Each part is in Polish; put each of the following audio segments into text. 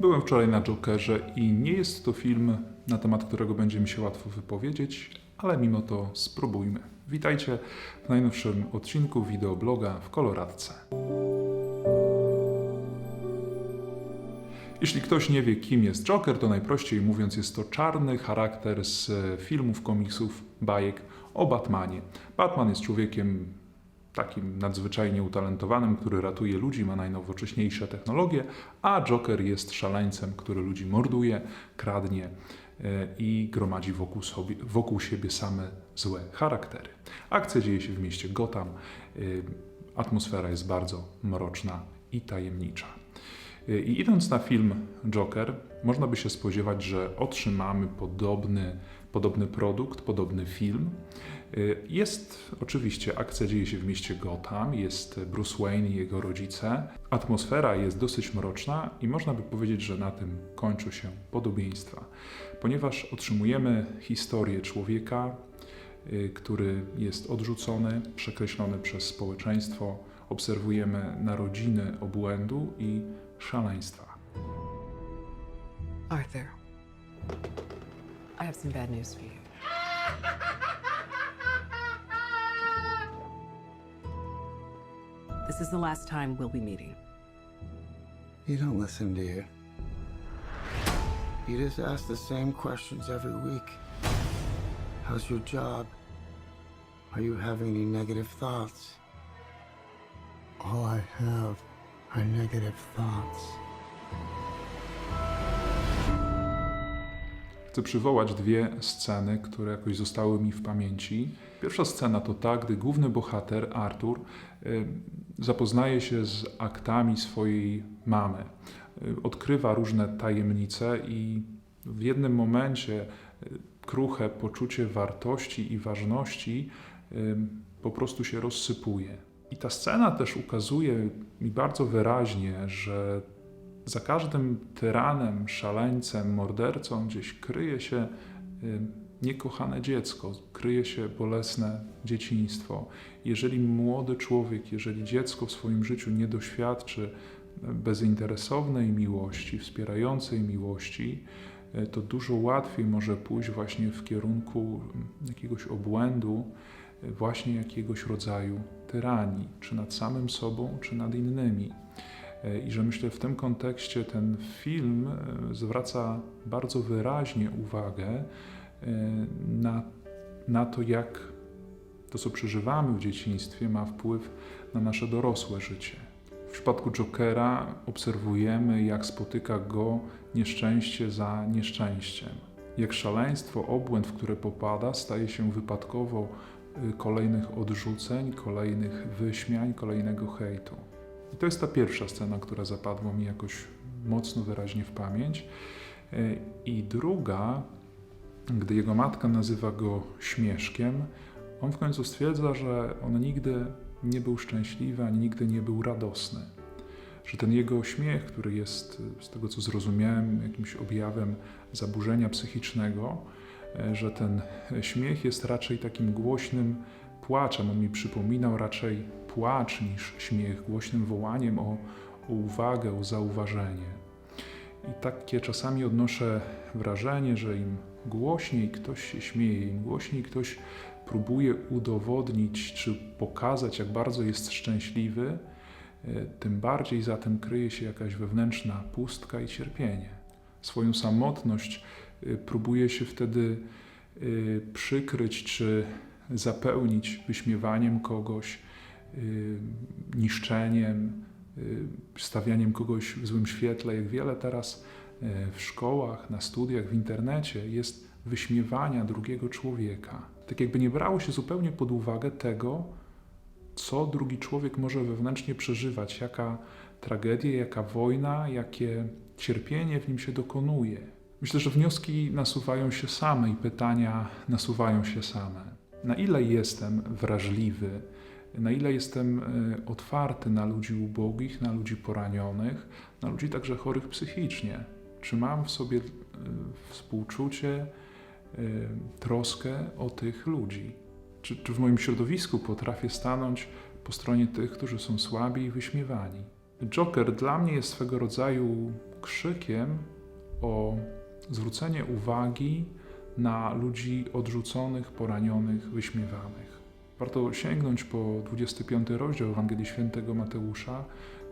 Byłem wczoraj na Jokerze i nie jest to film, na temat którego będzie mi się łatwo wypowiedzieć, ale mimo to spróbujmy. Witajcie w najnowszym odcinku wideobloga w koloradce. Jeśli ktoś nie wie, kim jest Joker, to najprościej mówiąc, jest to czarny charakter z filmów, komiksów, bajek o Batmanie. Batman jest człowiekiem takim nadzwyczajnie utalentowanym, który ratuje ludzi, ma najnowocześniejsze technologie, a Joker jest szaleńcem, który ludzi morduje, kradnie e, i gromadzi wokół, sobie, wokół siebie same złe charaktery. Akcja dzieje się w mieście Gotham. e, Atmosfera jest bardzo mroczna i tajemnicza. E, I idąc na film Joker, można by się spodziewać, że otrzymamy podobny, podobny produkt, podobny film. Y, Jest oczywiście, akcja dzieje się w mieście Gotham, jest Bruce Wayne i jego rodzice. Atmosfera jest dosyć mroczna i można by powiedzieć, że na tym kończą się podobieństwa, ponieważ otrzymujemy historię człowieka, y, który jest odrzucony, przekreślony przez społeczeństwo. Obserwujemy narodziny obłędu i szaleństwa. Arthur, I have some bad news for you. This is the last time we'll be meeting. You don't listen, do you? You just ask the same questions every week. How's your job? Are you having any negative thoughts? All I have are negative thoughts. Chcę przywołać dwie sceny, które jakoś zostały mi w pamięci. Pierwsza scena to ta, gdy główny bohater, Arthur, y, zapoznaje się z aktami swojej mamy. Y, Odkrywa różne tajemnice i w jednym momencie y, kruche poczucie wartości i ważności po prostu się rozsypuje. I ta scena też ukazuje mi bardzo wyraźnie, że za każdym tyranem, szaleńcem, mordercą gdzieś kryje się y, niekochane dziecko, kryje się bolesne dzieciństwo. Jeżeli młody człowiek, jeżeli dziecko w swoim życiu nie doświadczy bezinteresownej miłości, wspierającej miłości, y, to dużo łatwiej może pójść właśnie w kierunku jakiegoś obłędu, y, właśnie jakiegoś rodzaju tyranii, czy nad samym sobą, czy nad innymi. E, I że myślę, w tym kontekście ten film e, zwraca bardzo wyraźnie uwagę e, na, na to, jak to, co przeżywamy w dzieciństwie, ma wpływ na nasze dorosłe życie. W przypadku Jokera obserwujemy, jak spotyka go nieszczęście za nieszczęściem. Jak szaleństwo, obłęd, w które popada, staje się wypadkowo y, kolejnych odrzuceń, kolejnych wyśmiań, kolejnego hejtu. I to jest ta pierwsza scena, która zapadła mi jakoś mocno wyraźnie w pamięć. E, I druga, gdy jego matka nazywa go śmieszkiem, on w końcu stwierdza, że on nigdy nie był szczęśliwy, ani nigdy nie był radosny. Że ten jego śmiech, który jest, z tego co zrozumiałem, jakimś objawem zaburzenia psychicznego, e, że ten śmiech jest raczej takim głośnym płaczem. On mi przypominał raczej płacz niż śmiech, głośnym wołaniem o, uwagę, o zauważenie. I takie czasami odnoszę wrażenie, że im głośniej ktoś się śmieje, im głośniej ktoś próbuje udowodnić czy pokazać, jak bardzo jest szczęśliwy, e, tym bardziej za tym kryje się jakaś wewnętrzna pustka i cierpienie. Swoją samotność e, próbuje się wtedy e, przykryć czy zapełnić wyśmiewaniem kogoś, niszczeniem, y, stawianiem kogoś w złym świetle, jak wiele teraz y, w szkołach, na studiach, w internecie jest wyśmiewania drugiego człowieka. Tak jakby nie brało się zupełnie pod uwagę tego, co drugi człowiek może wewnętrznie przeżywać, jaka tragedia, jaka wojna, jakie cierpienie w nim się dokonuje. Myślę, że wnioski nasuwają się same i pytania nasuwają się same. Na ile jestem wrażliwy, na ile jestem e, otwarty na ludzi ubogich, na ludzi poranionych, na ludzi także chorych psychicznie? Czy mam w sobie e, współczucie, e, troskę o tych ludzi? Czy, czy w moim środowisku potrafię stanąć po stronie tych, którzy są słabi i wyśmiewani? Joker dla mnie jest swego rodzaju krzykiem o zwrócenie uwagi na ludzi odrzuconych, poranionych, wyśmiewanych. Warto sięgnąć po 25 rozdział Ewangelii Świętego Mateusza,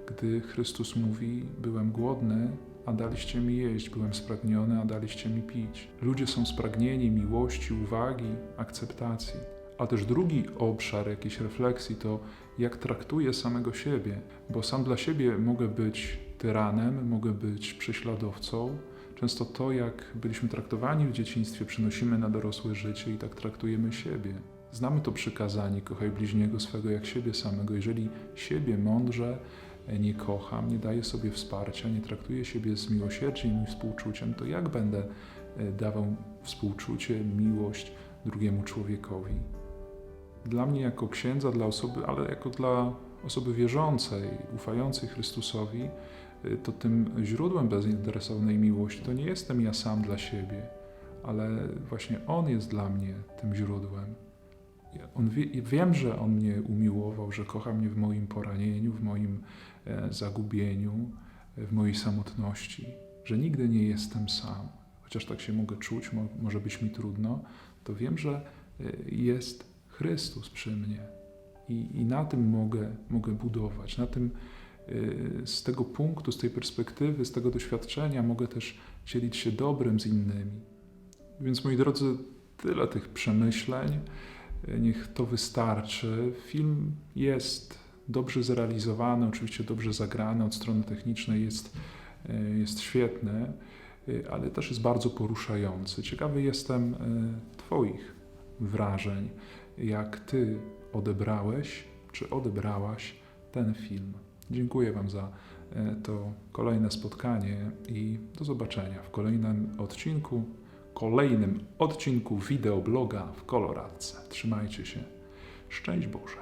gdy Chrystus mówi: Byłem głodny, a daliście mi jeść, byłem spragniony, a daliście mi pić. Ludzie są spragnieni miłości, uwagi, akceptacji. A też drugi obszar jakiejś refleksji to jak traktuję samego siebie, bo sam dla siebie mogę być tyranem, mogę być prześladowcą. Często to, jak byliśmy traktowani w dzieciństwie, przynosimy na dorosłe życie i tak traktujemy siebie. Znamy to przykazanie: kochaj bliźniego swego jak siebie samego. Jeżeli siebie mądrze nie kocham, nie daję sobie wsparcia, nie traktuję siebie z miłosierdziem i współczuciem, to jak będę e, dawał współczucie, miłość drugiemu człowiekowi? Dla mnie, jako księdza, dla osoby, ale jako dla osoby wierzącej, ufającej Chrystusowi, y, to tym źródłem bezinteresownej miłości to nie jestem ja sam dla siebie, ale właśnie On jest dla mnie tym źródłem. On wie, wiem, że On mnie umiłował, że kocha mnie w moim poranieniu, w moim e, zagubieniu, e, w mojej samotności, że nigdy nie jestem sam. Chociaż tak się mogę czuć, mo, może być mi trudno, to wiem, że e, jest Chrystus przy mnie. I, i na tym mogę, mogę budować. Na tym, z tego punktu, z tej perspektywy, z tego doświadczenia mogę też dzielić się dobrem z innymi. Więc moi drodzy, tyle tych przemyśleń. Niech to wystarczy. Film jest dobrze zrealizowany, oczywiście dobrze zagrany, od strony technicznej jest, y, jest świetny, y, ale też jest bardzo poruszający. Ciekawy jestem y, Twoich wrażeń, jak Ty odebrałeś czy odebrałaś ten film. Dziękuję Wam za e, to kolejne spotkanie i do zobaczenia w kolejnym odcinku, kolejnym odcinku wideobloga w koloradce. Trzymajcie się. Szczęść Boże.